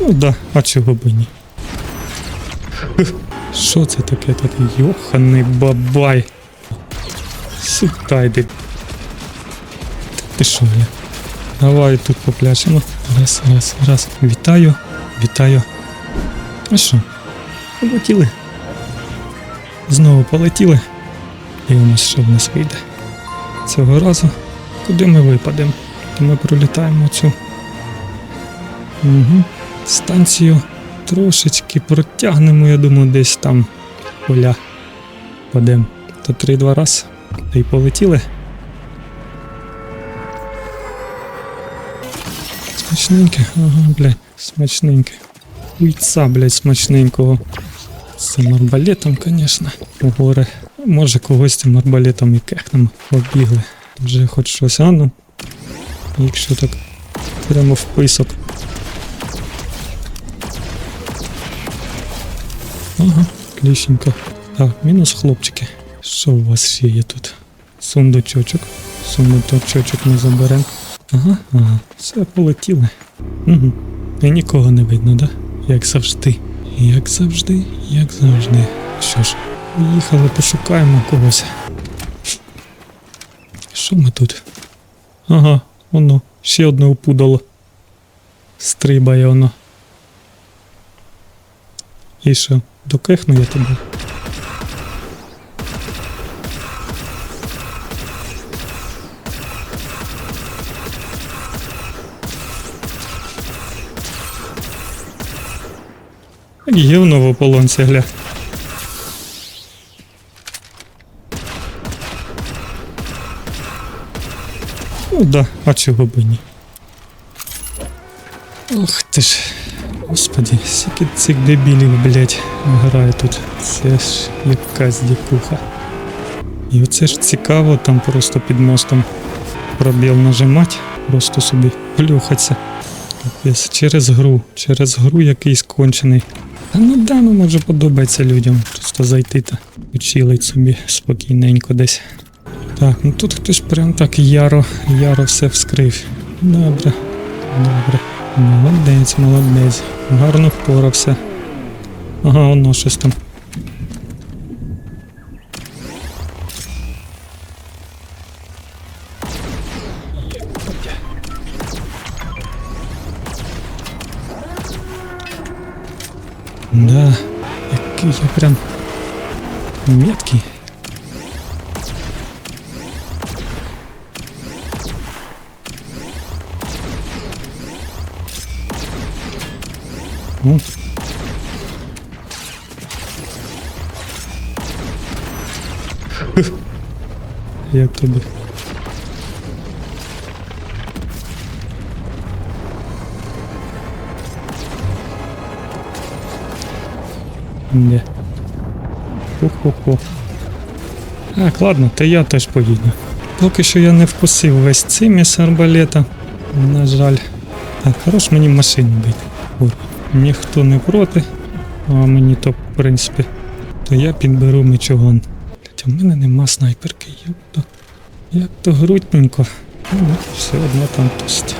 Ну да, а чого б і ні. Що це таке тут? Йоханий бабай. Сюда йди. Ти що я? Давай тут попляшемо. Раз, раз, раз. Вітаю, вітаю. А що? Полетіли. Знову полетіли. Дивимось, що в нас вийде. Цього разу, куди ми випадемо, ми пролітаємо цю угу. Станцію трошечки протягнемо, я думаю, десь там поля падемо. То три-два раз. Та й полетіли. Смачненьке, ага, блядь, смачненьке. Уйца, блядь, смачненького. З цим арбалетом, у гори. Може когось цим арбалетом і кехнемо побігли. Вже хоч щось, а ну. Якщо так прямо в писок. Ага, кліщенько. Так, мінус хлопчики. Що у вас ще є тут? Сундучочок. Сундучочок ми заберемо. Ага, ага, все полетіли. Угу. І нікого не видно, да? Як завжди. Як завжди, як завжди. Що ж, поїхали, пошукаємо когось. Що ми тут? Ага, воно, ще одне опудало. Стрибає воно. І що, докехну я тебе? Гівно в ополонці, гля. Ну да, а чого б ні. Ох ти ж. Господи, скільки цих дебілів, блять, грає тут. Це ж якась дікуха. І оце ж цікаво, там просто під мостом пробіл нажимать, просто собі плюхаться. Капець, через гру, через гру якийсь кончений. А ну да, ну може подобається людям просто зайти та почилить собі спокійненько десь. Так, ну тут хтось прям так яро, яро все вскрив. Добре, добре. Молодець, молодець. Гарно впорався. Ага, воно щось там. Да, який я прям меткий. Ну. Як тобі? Не. Хо-хо-хо. Так, ладно, то я теж поїду. Поки що я не вкусив весь цим із арбалета. На жаль. Так, хорош мені машину бити. Ніхто не проти, а мені то, в принципі, то я підберу мечогон. Хоча в мене нема снайперки, як то, як то грудненько. Ну, все одно там тост.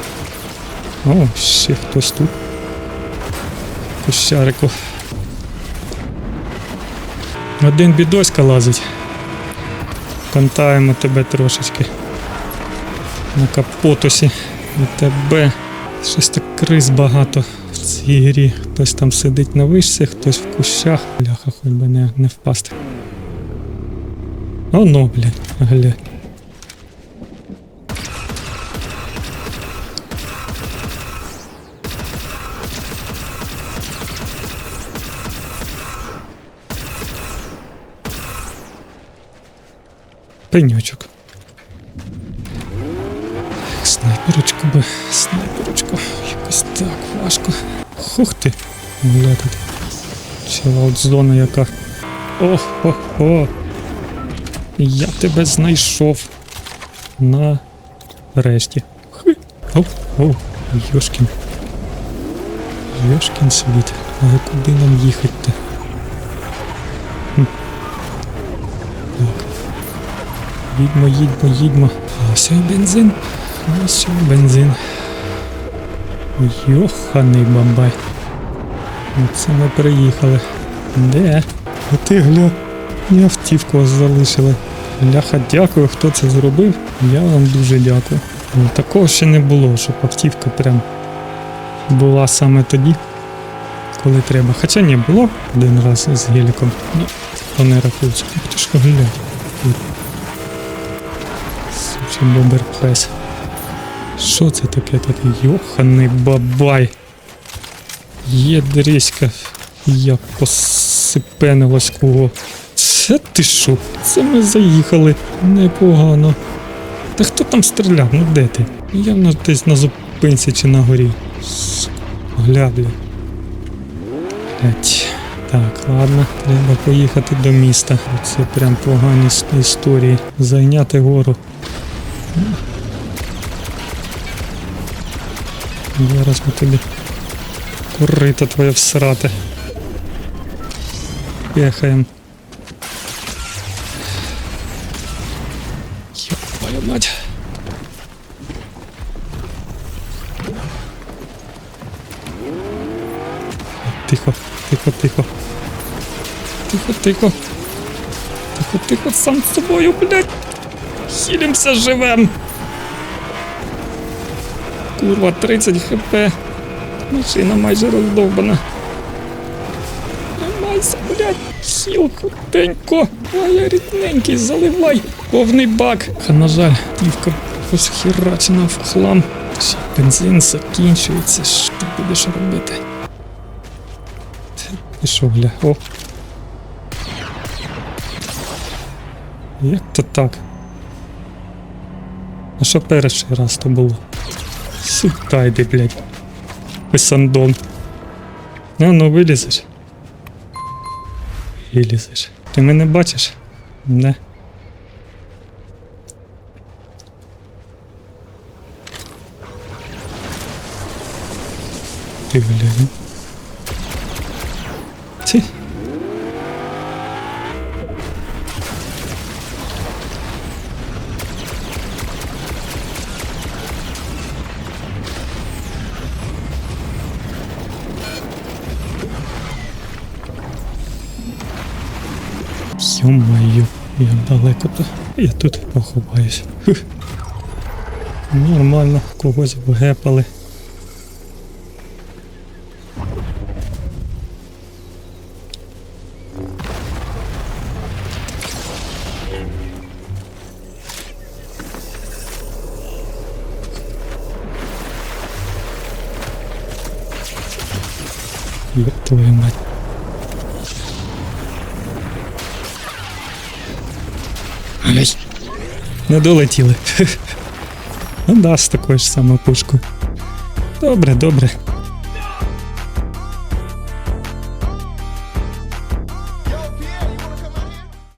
О, ще хтось тут. Кощарику. Один бідоська лазить. Кантаємо тебе трошечки. На капотусі. І тебе. Щось так криз багато в цій грі. Хтось там сидить на вишці, хтось в кущах. Бляха, хоч би не, не впасти. Оно, ну, блядь, глянь. Пеньочок. Снайперочку би, снайперочку. Якось так важко. Хух ти. Бля тут. Чела от зона яка. Ох, ох, о. Я тебе знайшов. Нарешті. Оп, оу, Йошкін. Йошкін світ. Але куди нам їхати-то? Хм. Їдьмо, їдьмо, їдьмо. Ось бензин. Ось і бензин. Йоханий бабай. Оце ми приїхали. Де? А ти гля. І автівку залишили. Ляха, дякую, хто це зробив. Я вам дуже дякую. Ну, Такого ще не було, щоб автівка прям була саме тоді, коли треба. Хоча не було один раз з геліком. Ну, то не рахується. Ух ти. Сучий бобер пес. Що це таке такий? Йоханий бабай. Є дріська. Як посипенилось кого. Це ти що? Це ми заїхали. Непогано. Та хто там стріляв? Ну де ти? Явно десь на зупинці чи на горі. С- Гля, бля. Блять. Так, ладно, треба поїхати до міста. Це прям погані історії. Зайняти гору. Зараз ми тобі корито твоє всрати. Пехаєм. Твою мать. Тихо, тихо, тихо. Тихо, тихо. Тихо, тихо, сам з собою, блядь. Хілімся живем. Курва, 30 хп. Машина майже роздовбана. Тримайся, блядь, хіл хутенько. Ой, я рідненький, заливай. Повний бак. А на жаль, тівка розхерачена в хлам. Ще бензин закінчується. Що будеш робити? Ти- Ти що, гля? О. Як то так? А що перший раз то було? Сука йди, блядь. Писандон. А ну вилізеш. Вилізеш. Ти мене бачиш? Не. Ти глянь. Ті. Ё-моё, як далеко то. Я тут поховаюсь. Фух. Нормально, когось вгепали. Ёб твою мать. Ай. Не долетіли. Ну да, з такою ж самою пушкою. Добре, добре.